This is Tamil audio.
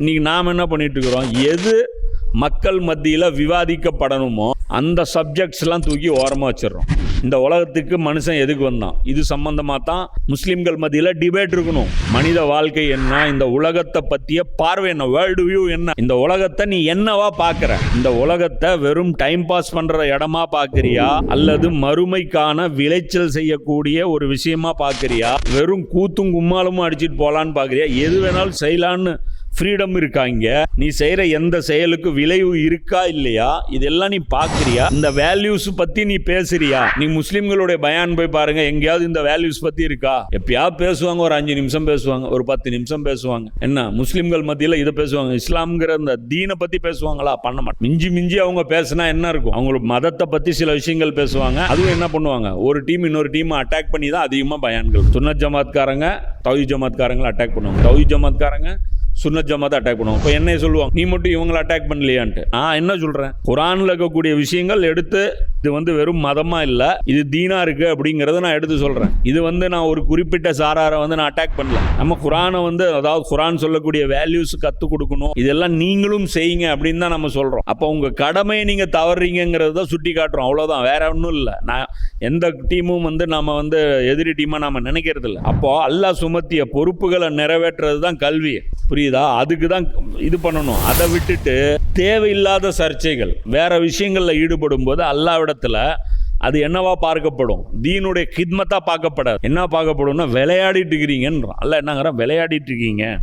இன்றைக்கி நாம் என்ன பண்ணிட்டு எது மக்கள் மத்தியில் விவாதிக்கப்படணுமோ அந்த சப்ஜெக்ட்ஸ்லாம் தூக்கி ஓரமாக வச்சிடுறோம். இந்த உலகத்துக்கு மனுஷன் எதுக்கு வந்தான்? இது சம்பந்தமாக தான் முஸ்லீம்கள் மத்தியில் டிபேட் இருக்கணும். மனித வாழ்க்கை என்ன? இந்த உலகத்தை பற்றிய பார்வை என்ன? வேர்ல்டு வியூ என்ன? இந்த உலகத்தை நீ என்னவா பார்க்குற? இந்த உலகத்தை வெறும் டைம் பாஸ் பண்ணுற இடமா பார்க்குறியா? அல்லது மறுமைக்கான விளைச்சல் செய்யக்கூடிய ஒரு விஷயமா பார்க்குறியா? வெறும் கூத்தும் கும்மாலும் அடிச்சிட்டு போகலான்னு பார்க்குறியா? எது வேணாலும் செய்யலான்னு ஃப்ரீடம் இருக்கா இங்கே நீ செய்கிற எந்த செயலுக்கு விளைவு இருக்கா இல்லையா? இதெல்லாம் நீ பார்க்குறியா இந்த வேல்யூஸ் பற்றி நீ பேசுறியா? நீ முஸ்லீம்களுடைய பயான் போய் பாருங்க எங்கேயாவது இந்த வேல்யூஸ் பற்றி இருக்கா? எப்பயாவது பேசுவாங்க ஒரு அஞ்சு நிமிஷம் பேசுவாங்க ஒரு பத்து நிமிஷம் பேசுவாங்க. என்ன? முஸ்லீம்கள் மத்தியில் இதை பேசுவாங்க. இஸ்லாம்ங்கிற இந்த தீனை பற்றி பேசுவாங்களா? பண்ண மாட்டேன் மிஞ்சி மிஞ்சி அவங்க பேசினா என்ன இருக்கும்? அவங்களுக்கு மதத்தை பற்றி சில விஷயங்கள் பேசுவாங்க. அதுவும் என்ன பண்ணுவாங்க? ஒரு டீம் இன்னொரு டீம் அட்டாக் பண்ணி தான் அதிகமாக பயான்கள். சுன்னத் ஜமாத்காரங்க தௌஹி ஜமாத்காரங்களை அட்டாக் பண்ணுவாங்க. தௌஹி ஜமாத்காரங்க சுன்னத் ஜமாத்தை அட்டாக் பண்ணுவோம் இப்போ என்ன சொல்லுவாங்க நீ மட்டும் இவங்களை அட்டாக் பண்ணலையான்ட்டு. நான் என்ன சொல்கிறேன் குரானில் இருக்கக்கூடிய விஷயங்கள் எடுத்து இது வந்து வெறும் மதமாக இல்லை இது தீனா இருக்குது அப்படிங்கிறத நான் எடுத்து சொல்கிறேன் இது வந்து நான் ஒரு குறிப்பிட்ட சாராரை வந்து நான் அட்டாக் பண்ணல. நம்ம குரானை வந்து அதாவது குரான் சொல்லக்கூடிய வேல்யூஸ் கற்றுக் கொடுக்கணும். இதெல்லாம் நீங்களும் செய்யுங்க அப்படின்னு தான் நம்ம சொல்கிறோம் அப்போ உங்கள் கடமையை நீங்கள் தவறுறீங்கிறது தான் சுட்டி காட்டுறோம். அவ்வளோதான் வேற ஒன்றும் இல்லை. நான் எந்த டீமும் வந்து நம்ம வந்து எதிரி டீமாக நம்ம நினைக்கிறது இல்லை அப்போது அல்லாஹ் சுமத்திய பொறுப்புகளை நிறைவேற்றுறது தான் கல்வி. புரியுது? அதுக்கு தான் இது பண்ணணும். அதை விட்டுட்டு தேவையில்லாத சர்ச்சைகள் வேற விஷயங்களில் ஈடுபடும் போது அல்லாவிடத்தில் அது என்னவா பார்க்கப்படும்? தீனுடைய கித்மத்தாக பார்க்கப்படாது. என்ன பார்க்கப்படும்னா விளையாடிட்டு இருக்கிறீங்கன்றான். அல்ல என்னங்கிற விளையாடிட்டு இருக்கீங்க.